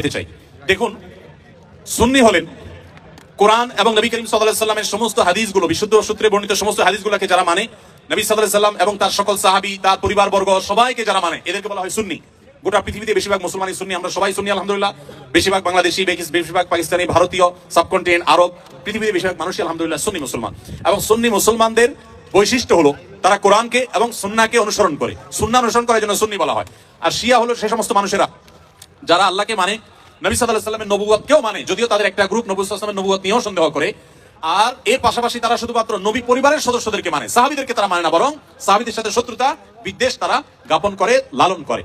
পেতে চাই। দেখুন, সুন্নি হলেন কোরআন এবং নবী করিম সাল্লাহ সাল্লামের সমস্ত হাদিসগুলো, বিশুদ্ধ সূত্রে বর্ণিত সমস্ত হাদিসগুলোকে যারা মানে নবী সাল্লাহ সাল্লাম এবং তার সকল সাহাবি, তার পরিবারবর্গ, সবাইকে যারা মানে এদেরকে বলা হয় সুন্নি। গোটা পৃথিবীতে বেশিরভাগ মুসলমানই সুন্নি, আমরা সবাই সুন্নি, আলহামদুলিল্লাহ। বেশিরভাগ বাংলাদেশি বেশিরভাগ পাকিস্তানি, ভারতীয়, সাবকন্টিনেন্ট, আরব, পৃথিবীতে বেশিরভাগ মানুষই আলহামদুলিল্লাহ সুন্নি মুসলমান। এবং সুন্নি মুসলমানদের বৈশিষ্ট্য হলো, তারা কোরআনকে এবং সুন্নাকে অনুসরণ করে। সুন্না অনুসরণ করার জন্য সুন্নি বলা হয়। আর শিয়া হলো সে সমস্ত মানুষেরা যারা আল্লাহকে মানে নবী সাল্লাহ সাল্লামের নবুয়তকেও মানে যদিও তাদের একটা গ্রুপ নবী সাল্লামের নবুয়ত নিয়েও সন্দেহ করে, আর এর পাশাপাশি তারা শুধুমাত্র নবী পরিবারের সদস্যদেরকে মানে সাহাবিদেরকে তারা মানে না, বরং সাহাবিদের সাথে শত্রুতা, বিদ্বেষ তারা জ্ঞাপন করে, লালন করে।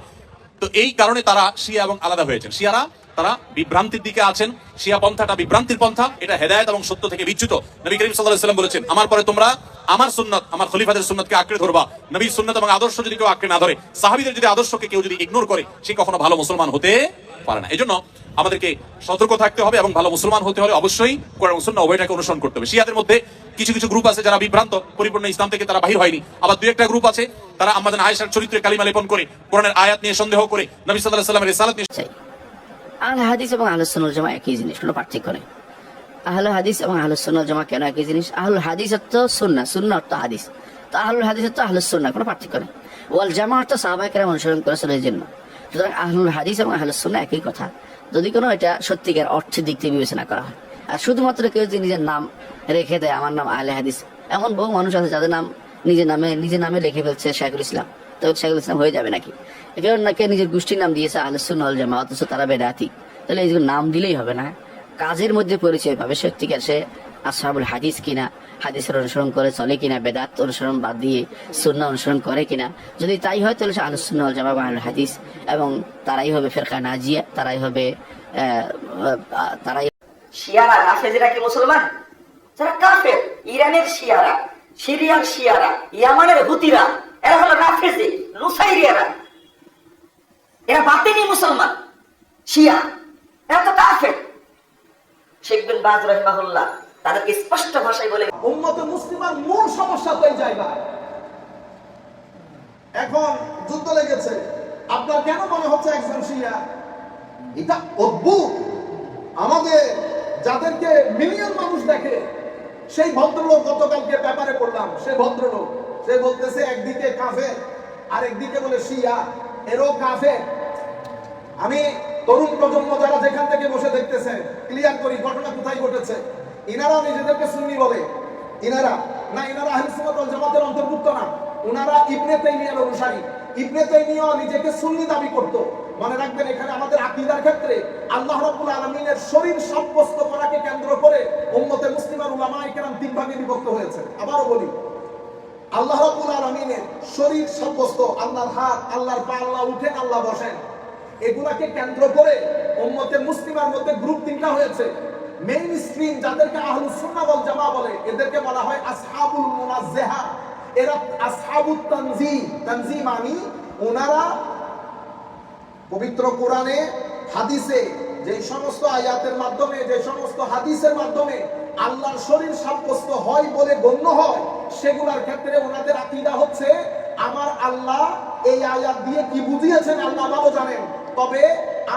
তো এই কারণে তারা শিয়া এবং আলাদা হয়েছেন। শিয়ারা তারা বিভ্রান্তির দিকে আছেন, শিয়া পন্থাটা বিভ্রান্তির পন্থা, এটা হেদায়েত এবং সত্য থেকে বিচ্যুত। নবী করিম সাল্লাহ সাল্লাম বলেছেন, আমার পরে তোমরা আমার সুন্নত, আমার খলিফাদের সুন্নতকে আঁকড়ে ধরবা, নবীর সুন্নত এবং আদর্শ যদি কেউ আঁকড়ে না ধরে, সাহাবিদের যদি আদর্শকে কেউ যদি ইগনোর করে, সে কখনো ভালো মুসলমান হতে পারে না। এই জন্য আমাদেরকে সতর্ক থাকতে হবে এবং ভালো মুসলমান হতে হলে অবশ্যই কোরআন সুন্নাহ উভয়টাকে অনুসরণ করতে হবে। শিয়াদের মধ্যে কিছু কিছু গ্রুপ আছে যারা বিভ্রান্ত, পরিপূর্ণ ইসলাম থেকে তারা বাহির হয়নি। আবার দুই একটা গ্রুপ আছে, তারা আমাদের আয়েশার চরিত্রে কালিমা লেপন করে, কোরআনের আয়াত নিয়ে সন্দেহ করে, নবী আলাইহি সাল্লামের রিসালাত নিয়ে আহলে হাদিস এবং সুন্নাত জামা একই জিনিস কোনো পার্থক্য নেই? আহলে হাদিস এবং আহলে সুন্নাত জামা কেন একই জিনিস? আহলুল হাদিস অর্থ সুন্না সুন্না অর্থ হাদিস। তো আহলুল হাদিস অর্থ আহলে সুন্না কোনো পার্থক্য নেই। ওয়াল জামা অর্থ সাহাবায়ে কেরাম অনুসরণ করেছিল এই জন্য। সুতরাং আহলুল হাদিস এবং আহলে সুন্না একই কথা। যদি কোনো এটা সত্যিকার অর্থের দিক থেকে বিবেচনা করা হয়। আর শুধুমাত্র কেউ যদি নিজের নাম রেখে দেয়, আমার নাম আহলে হাদিস, এমন বহু মানুষ আছে যাদের নাম নিজের নামে নিজের নামে লিখে ফেলছে শেখুল ইসলাম। তো শেখুল ইসলাম হয়ে যাবে নাকি? এখানে নাকি নিজের গোষ্ঠীর নাম দিয়েছে আহলুসুল জামা অথচ তারা বেদাতি। তাহলে এই নাম দিলেই হবে না কাজের মধ্যে পরিচয় পাবে। সত্যিকার সে আসাবুল হাদিস কিনা? হাদিসের অনুসরণ করে চলে কিনা? বেদাত অনুসরণ বাদ দিয়ে সুন্না অনুসরণ করে কিনা? যদি তাই হয়, তাহলে সে আলুসুন্না জামা বা হাদিস এবং তারাই হবে ফেরকা নাজিয়া, তারাই হবে তারাই শিয়ারা রাফেজিরা কি মুসলমান? যারা কাফের, ইরানের শিয়ারা, সিরিয়ার শিয়ারা, ইয়ামানের হুতিরা, এরা হলো রাফেজি এরা বাতিনি মুসলমান, শিয়া। এরা তো কাফের। শেখ বিন বাজ রহিমাহুল্লাহ তাদেরকে স্পষ্ট ভাষায় বলে উম্মতে মুসলিমার মূল সমস্যা তো এই এখন যুদ্ধ লেগেছে। আপনার কেন মনে হচ্ছে একজন শিয়া? এটা অদ্ভুত। আমাদের যাদেরকে মিলিয়ন মানুষ দেখে, সেই ভদ্রলোক গতকালকে ব্যাপারে পড়লাম, সে ভদ্রলোক। সে বলতেছে, একদিকে কাফে আর একদিকে বলে শিয়া। এরও কাফে আমি তরুণ প্রজন্ম যারা যেখান থেকে বসে দেখতেছেন ক্লিয়ার করি ঘটনা কোথায় ঘটেছে। ইনারা নিজেদেরকে সুন্নি বলে। ইনারা, না, ইনারা আহলে জামাতের অন্তর্ভুক্ত না। উনারা ইবনে তাইমিয়ার অনুসারী ইবনে তাইমিয়া নিজেকে সুন্নি দাবি করত। মনে রাখবেন, এখানে আমাদের আকীদার ক্ষেত্রে আল্লাহ রাব্বুল আলামিনের শরীর সাব্যস্ত করাকে কেন্দ্র করে উম্মতে মুসলিমার উলামায়ে কেরাম তিন ভাগে বিভক্ত হয়েছে। আবারও বলি, আল্লাহ রাব্বুল আলামিনের শরীর সাব্যস্ত। আল্লাহর হাত, আল্লাহর পা, আল্লাহ উঠেন আল্লাহ বসেন। এগুলাকে কেন্দ্র করে উম্মতে মুসলিমার মধ্যে গ্রুপ তিনটা হয়েছে। মেইন স্ট্রিম যাদেরকে আহলুস সুন্নাহ ওয়াল জামা বলে, এদেরকে বলা হয় আসহাবুল মুনাজ্জাহা। এরা আসহাবুত তানজিম। তানজিম মানে ওনারা পবিত্র কোরআনে, হাদিসে যে সমস্ত আয়াতের মাধ্যমে যে সমস্ত হাদিসের মাধ্যমে আল্লাহর শরীর সাব্যস্ত হয় বলে গণ্য হয় সেগুলোর ক্ষেত্রে ওনাদের আকিদা হচ্ছে, আমার আল্লাহ এই আয়াত দিয়ে কি বুঝিয়েছেন আল্লাহ ভালো জানেন। তবে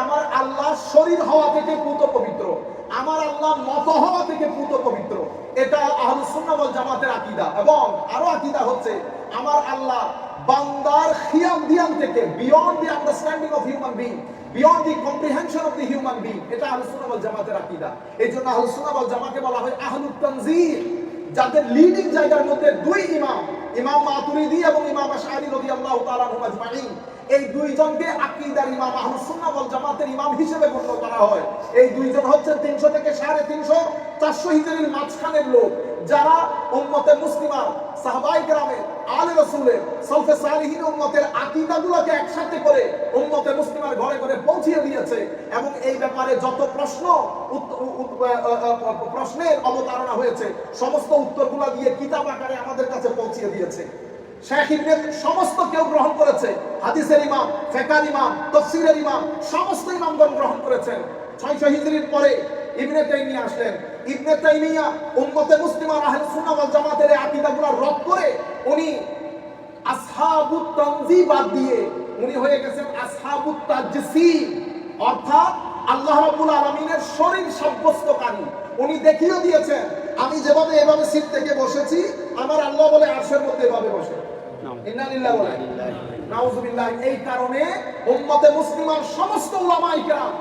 আমার আল্লাহ শরীর হওয়া থেকে পুত পবিত্র, আমার আল্লাহ মত হওয়া থেকে পুত পবিত্র। এটা আহলুস সুন্নাহ জামাতের আকিদা। এবং আরও আকিদা হচ্ছে, আমার আল্লাহ বান্দার খিয়াল দিয়ান থেকে beyond the understanding of human being beyond the comprehension of the human being এটা আহলুস সুন্নাহ জামাতের আকিদা। এই জন্য আহলুস সুন্নাহ জামাকে বলা হয় আহলুত তানজিল। যাদের লিডিং জায়গার মধ্যে দুই ইমাম ইমাম মাতুরিদি এবং ইমাম আশারি রাদিয়াল্লাহু তাআলা তালা আজমাইন। এই দুইজনকে আকীদার ইমাম আহলুস সুন্নাহ ওয়াল জামাতের ইমাম হিসেবে গণ্য করা হয়। এই দুইজন হচ্ছে 300 থেকে 350 400 হিজরির মাঝখানের লোক। যারা উম্মতে মুসলিমা, সাহাবাই কেরামের আলে রসুলের সলফে সালিহিন উম্মতের আকীদাগুলোকে একসাথে করে উম্মতে মুসলিমার ঘরে ঘরে পৌঁছিয়ে দিয়েছে। এবং এই ব্যাপারে যত প্রশ্ন প্রশ্নের অবতারণা হয়েছে, সমস্ত উত্তরগুলো দিয়ে কিতাব আকারে আমাদের কাছে পৌঁছিয়ে দিয়েছে। শেখ ইবনে সমস্ত কেউ গ্রহণ করেছে। হাদিসের ইমাম, ফেকার ইমাম, তফসিরের ইমাম, সমস্ত ইমামগণ গ্রহণ করেছেন। ছয়শো হিজরির পরে ইবনে তাইমিয়া আসলেন। ইবনে তাইমিয়া উম্মতে মুসলিমা আহলে সুন্নাহ ওয়াল জামাতের আকীদাগুলো রদ করে উনি আসহাবুত তানজি বাদ দিয়ে উনি হয়ে গেছেন আসহাবুত তাজসিম। অর্থাৎ আল্লাহ রাব্বুল আলামিনের শরীর সাব্যস্তকারী। উনি দেখিয়ে দিয়েছেন আমি যেভাবে এভাবে সিট থেকে বসেছি আমার আল্লাহ বলে আরশের মধ্যে এভাবে বসে। ইন্না লিল্লাহি ওয়া ইন্না ইলাইহি এই কারণে উম্মতে মুসলিমার সমস্ত উলামায়ে কেরাম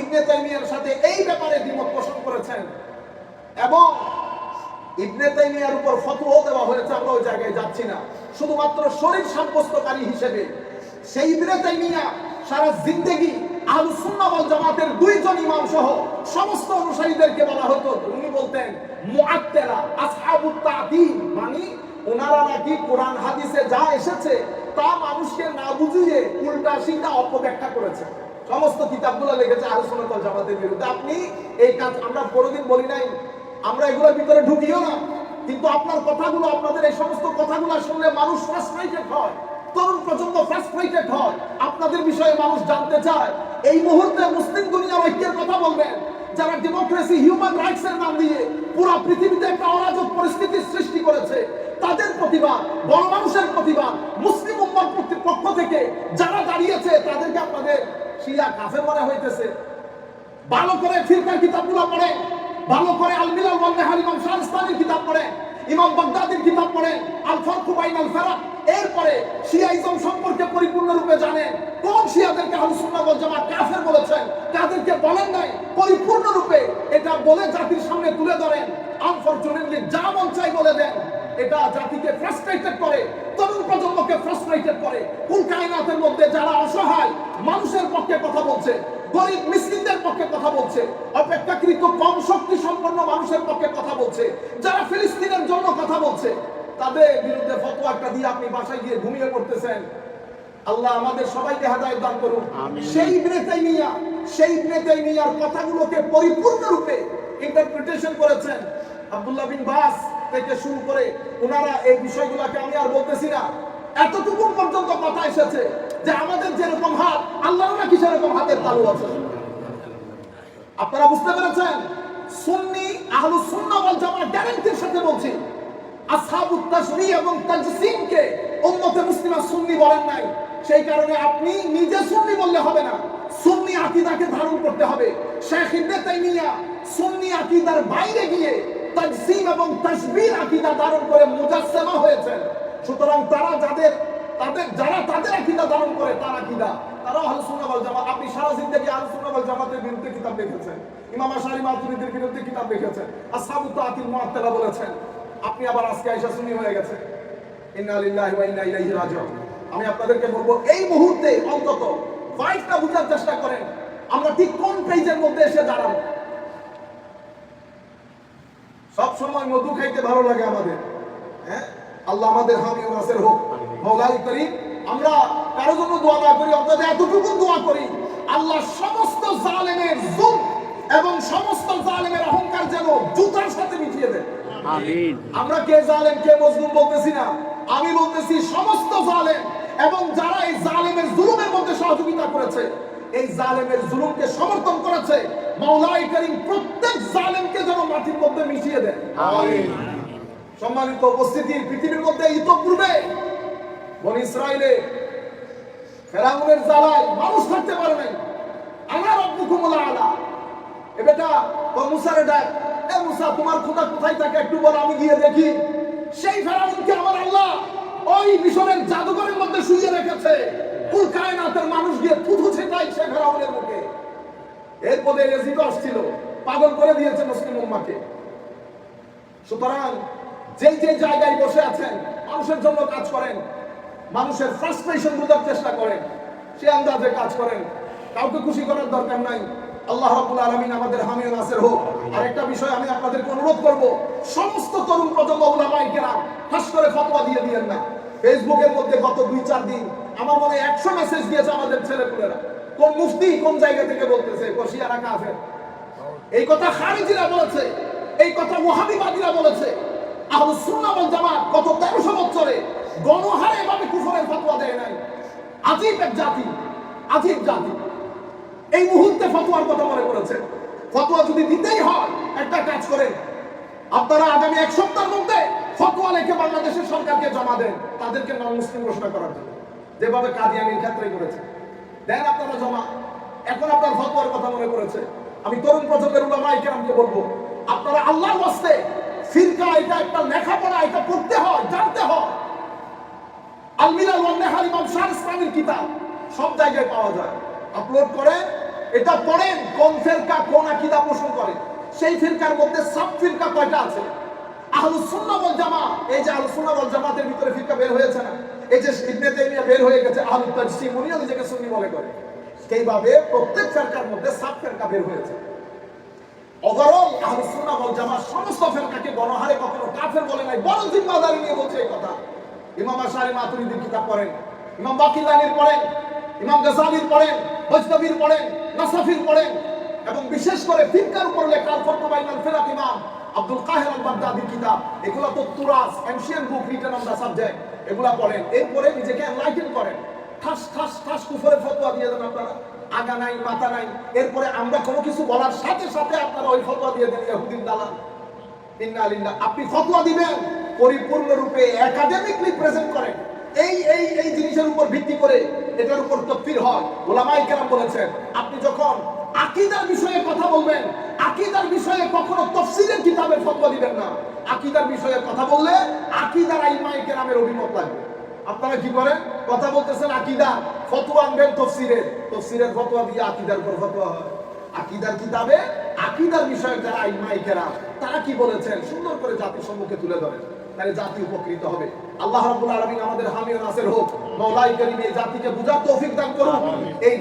ইবনে তাইমিয়ার সাথে এই ব্যাপারে দ্বিমত পোষণ করেছেন। এবং ইবনে তাইমিয়ার উপর ফতোয়া দেওয়া হয়েছে, আমরা ওই জায়গায় যাচ্ছি না। শুধুমাত্র শরীর সাব্যস্তকারী হিসেবে সেই ইবনে তাইমিয়া সারা জিন্দেগি আহলুস সুন্নাহ ওয়াল জামাতের দুইজন ইমাম সহ সমস্ত অনুসারীদেরকে বলা হতো। উনি বলতেন, মুআত্তালা আসহাবুত তা'তিল মানে ওনারা নাকি কোরআন, হাদিসে যা এসেছে তা মানুষকে না বুঝিয়ে উল্টা সিধা অপব্যাখ্যা করেছে। সমস্ত কিতাবগুলো আহলুস সুন্নাহ ওয়াল জামাতের বিরুদ্ধে। আপনি এই কাজ আমরা কোনোদিন বলি নাই, আমরা এগুলোর ভিতরে ঢুকিও না। কিন্তু আপনার কথাগুলো, আপনাদের এই সমস্ত কথাগুলো শুনলে মানুষ ফ্রাস্ট্রেটেড হয়। তরুণ প্রজন্ম ফ্রাস্ট্রেটেড হয়। আপনাদের বিষয়ে মানুষ জানতে চায়। এই মুহূর্তে মুসলিম দুনিয়ার ঐক্যের কথা বলবেন, যারা ডেমোক্রেসি হিউম্যান রাইটস এর নাম দিয়ে পুরো পৃথিবীতে একটা অরাজক পরিস্থিতির সৃষ্টি করেছে, তাদের প্রতিবাদ, বড় মানুষের প্রতিবাদ, মুসলিম উম্মার পক্ষ থেকে যারা দাঁড়িয়েছে, তাদেরকে আপনাদের শিয়া কাফের মনে হইতেছে। ভালো করে ফিরকার কিতাবগুলো পড়ে, ভালো করে আল মিলাল ওয়াল নেহাল ইমাম শাহস্তানির কিতাব পড়ে, ইমাম বাগদাদির কিতাব পড়ে আল ফারকু বাইনাল ফারাক, এরপরে শিয়াইজম সম্পর্কে পরিপূর্ণরূপে জানে। কোন শিয়াদেরকে ওয়াল জামাত কাফের বলেছেন তাদেরকে বলেন নাই? পরিপূর্ণরূপে এটা বলে জাতির সামনে তুলে ধরেন। আনফরচুনেটলি যা মন চাই বলে দেন। এটা জাতিকে ফ্রাস্ট্রেটেড করে ফ্রাস্ট্রেটেড করে। কুল কায়নাতের মধ্যে যারা অসহায় মানুষের পক্ষে কথা বলছে গরিব মিসকিনদের পক্ষে কথা বলছে অপেক্ষাকৃত কম শক্তি সম্পন্ন মানুষের পক্ষে কথা বলছে যারা ফিলিস্তিনের জন্য কথা বলছে তাদের বিরুদ্ধে ফতোয়া একটা দিয়ে আপনি বাসায় গিয়ে ঘুমিয়ে পড়তেছেন। আল্লাহ আমাদের সবাইকে হেদায়েত দান করুন। সেই ইবনে তাইমিয়া সেই ইবনে তাইমিয়ার কথাগুলোকে পরিপূর্ণরূপে ইন্টারপ্রিটেশন করেছেন। আব্দুল্লাহ বিন বাস থেকে শুরু করে ওনারা এই বিষয়গুলোকে আমি আর বলতেছি না। এতটুকু পর্যন্ত কথা এসেছে যে আমাদের যেরকম হাত, আল্লাহর নাকি সেরকম হাতের তালু আছে। আপনারা বুঝতে পেরেছেন? সুন্নি আহলু সুন্নাহ ওয়াল জামাত গ্যারান্টির সাথে বলছি, আসহাবুত তাশরী এবং মুসলিমা সুন্নি বলেন নাই। সেই কারণে আপনি নিজে সুন্নি বললে হবে না। সুন্নি আকীদাকে ধারণ করতে হবে। শেখ ইবনে তাইমিয়া সুন্নি আকীদার বাইরে গিয়ে তাজসিম এবং তাশবিহ আকীদা ধারণ করে মুজাসসামা হয়েছেন। সুতরাং তারা যাদের, তাদের, যারা তাদের আকীদা ধারণ করে, তার আকীদা। তারা আহলুস সুন্নাহ ওয়াল জামাত। আপনি সারা জিন্দেগি আহলুস সুন্নাহ ওয়াল জামাতের বিরুদ্ধে কিতাব লিখেছেন। ইমাম আশারি মাতুরিদের বিরুদ্ধে কিতাব লিখেছেন। আসহাবুত তাআতিল মুআত্তালা বলেছেন। আপনি আবার আজকে আয়েশা সুন্নি হয়ে গেছেন। ইন্না ওয়া ইন্না ইলাইহি রাজিউন। আমি আপনাদেরকে বলব, এই মুহূর্তে অন্তত ফাইটটা বুঝার চেষ্টা করেন। আমরা ঠিক কোন পেজের মধ্যে এসে দাঁড়াবো? সব সময় মধু খাইতে ভালো লাগে আমাদের। হ্যাঁ? আল্লাহ আমাদের নাসের হোক মৌলাই করি আমরা কারও জন্য দোয়া না করি অন্তত এতটুকু দোয়া করি আল্লাহ সমস্ত জালেমের জুল এবং সমস্ত জালেমের অহংকার যেন জুতার সাথে মিটিয়ে দেয়। আমরা কে জালেম কে মজলুম বলতেছি না। আমি বলতেছি সমস্ত জালেম এবং যারা এই জালেমের জুলুমের মধ্যে সহযোগিতা করেছে এই জালেমের জুলুমকে সমর্থন করেছে মাওলাই করিম প্রত্যেক জালেমকে যেন মাটির মধ্যে মিশিয়ে দেয়। সম্মানিত উপস্থিতি পৃথিবীর মধ্যে ইতপূর্বে বন ইসরায়েলে ফেরাউনের জ্বালায় মানুষ থাকতে পারে নাই। আনা রব্বুকুমুল আলা। এ বেটা, ও মুসারে ডাক এ মুসা, তোমার খোদা কোথায় থাকে একটু বল, আমি গিয়ে দেখি। সেই ফেরাউনকে আমার আল্লাহ ওই মিশরের জাদুঘরের মধ্যে শুয়ে রেখেছে। কুল কায়নাতের মানুষ গিয়ে থুথু ছেটাই সে ফেরাউনের মুখে। এর পদে রেজিক আসছিল, পাগল করে দিয়েছে মুসলিম উম্মাকে। সুতরাং যে যে জায়গায় বসে আছেন, মানুষের জন্য কাজ করেন, মানুষের ফ্রাস্ট্রেশন বোঝার চেষ্টা করেন, সে আন্দাজে কাজ করেন। কাউকে খুশি করার দরকার নাই। আল্লাহ রাব্বুল আলামিন আমাদের হামিও নাসের হোক। আর একটা বিষয় আমি আপনাদেরকে অনুরোধ করব, সমস্ত তরুণ প্রজন্ম উলামায়ে কেরাম, খাস করে ফতোয়া দিয়ে দিয়েন না। ফেসবুকের মধ্যে গত দুই, চার দিন আমার মনে একশো মেসেজ দিয়েছে আমাদের ছেলেপুলেরা কোন মুফতি কোন জায়গা থেকে বলতেছে কশিয়ারা কাফের? এই কথা খারিজিরা বলেছে, এই কথা ওয়াহাবিবাদীরা বলেছে। ওয়াল জামাত গত 1300 বছরে গণহারে এভাবে কুফরের ফতোয়া দেয় নাই। আজীব এক জাতি, আজীব জাতি। এই মুহূর্তে ফতোয়ার কথা মনে করেছে ফতোয়া যদি দিতেই হয়, একটা কাজ করেন। আপনারা আগামী এক সপ্তাহের মধ্যে ফতোয়া লিখে বাংলাদেশের সরকারকে জমা দেন। তাদেরকে নন মুসলিম ঘোষণা করার জন্য। যেভাবে কাদিয়ানির ক্ষেত্রে করেছে। দেন আপনারা জমা। এখন আপনার ফতোয়ার কথা মনে পড়েছে। আমি তরুণ প্রজন্মের উলামায়ে কেরামকে বলব, আপনারা আল্লাহর ওয়াস্তে ফিরকা, এটা একটা লেখাপড়া, এটা পড়তে হয়, জানতে হয়। আলমিরাল ওয়ান্নেহার ইমাম শাহ ইসলামের কিতাব, সব জায়গায় পাওয়া যায়। আপলোড করেন এটা পড়েন, কোন ফিরকা, কোন আকীদা পোষণ করে সেই ফিরকার মধ্যে সাব ফিরকা কয়টা আছে? আহলুস সুন্নাহ ওয়াল জামা এই যে আহলুস সুন্নাহ ওয়াল জামাতের ভিতরে ফিরকা বের হয়েছে না? এই যে ইবনে তাইমিয়া বের হয়ে গেছে আহলুত তাজসিম, উনিও নিজেকে সুন্নি মনে করে। সেইভাবে প্রত্যেক ফিরকার মধ্যে সাব ফিরকা বের হয়েছে। ওভারঅল আহলুস সুন্নাহ ওয়াল জামাত সমস্ত ফিরকাকে গণহারে কখনো কাফের বলে নাই, বরং জিম্মাদারি নিয়ে বলছে এই কথা। ইমাম আশারি মাতুরিদির কিতাব পড়েন, ইমাম বাকিলানির পড়েন, ইমাম গাজালির পড়েন বৈষ্ণবীর পড়েন, নাসাফির পড়েন, এবং বিশেষ করে ফিরকার উপর লেখা আল ফতওয়া বাইনাল ফিরাক ইমাম আব্দুল কাহির আল বাগদাদির কিতাব, এগুলো তো তুরাস ancient book written on the subject, এগুলা পড়েন। এরপরে নিজেকে এনলাইটেন করেন। ঠাস ঠাস ঠাস কুফরের ফতোয়া দিয়ে দেন আপনারা। আগা নাই, মাথা নাই। এরপরে আমরা কোনো কিছু বলার সাথে সাথে আপনারা ওই ফতোয়া দিয়ে দেন ইহুদিন দালাল, ইন্না লিল্লাহ। আপনি ফতোয়া দিবেন পরিপূর্ণ রূপে একাডেমিকলি প্রেজেন্ট করেন। এই এই এই জিনিসের উপর ভিত্তি করে এটার উপর তফসির হয়। ওলামাই কেরাম বলেছেন, আপনি যখন আকীদার বিষয়ে কথা বলবেন, আকীদার বিষয়ে কখনো তফসিলের কিতাবের ফতোয়া দিবেন না। আকীদার বিষয়ে কথা বললে আকীদার আইমাই কেরামের অভিমত লাগবে। আপনারা কি করেন? কথা বলতেছেন আকিদা ফতোয়া আনবেন তফসিরের। তফসিরের ফতোয়া দিয়ে আকিদার উপর ফতোয়া হয়। আকিদার কিতাবে আকিদার বিষয়ে যারা আইন মাইকেরা তারা কি বলেছেন? সুন্দর করে জাতির সম্মুখে তুলে ধরেন। তাহলে জাতি উপকৃত হবে। আল্লাহ রাব্বুল আলামিন আমাদের হামিও নাসের হোক মাওলাই করিম এই জাতিকে বুঝার তৌফিক দান করুন এই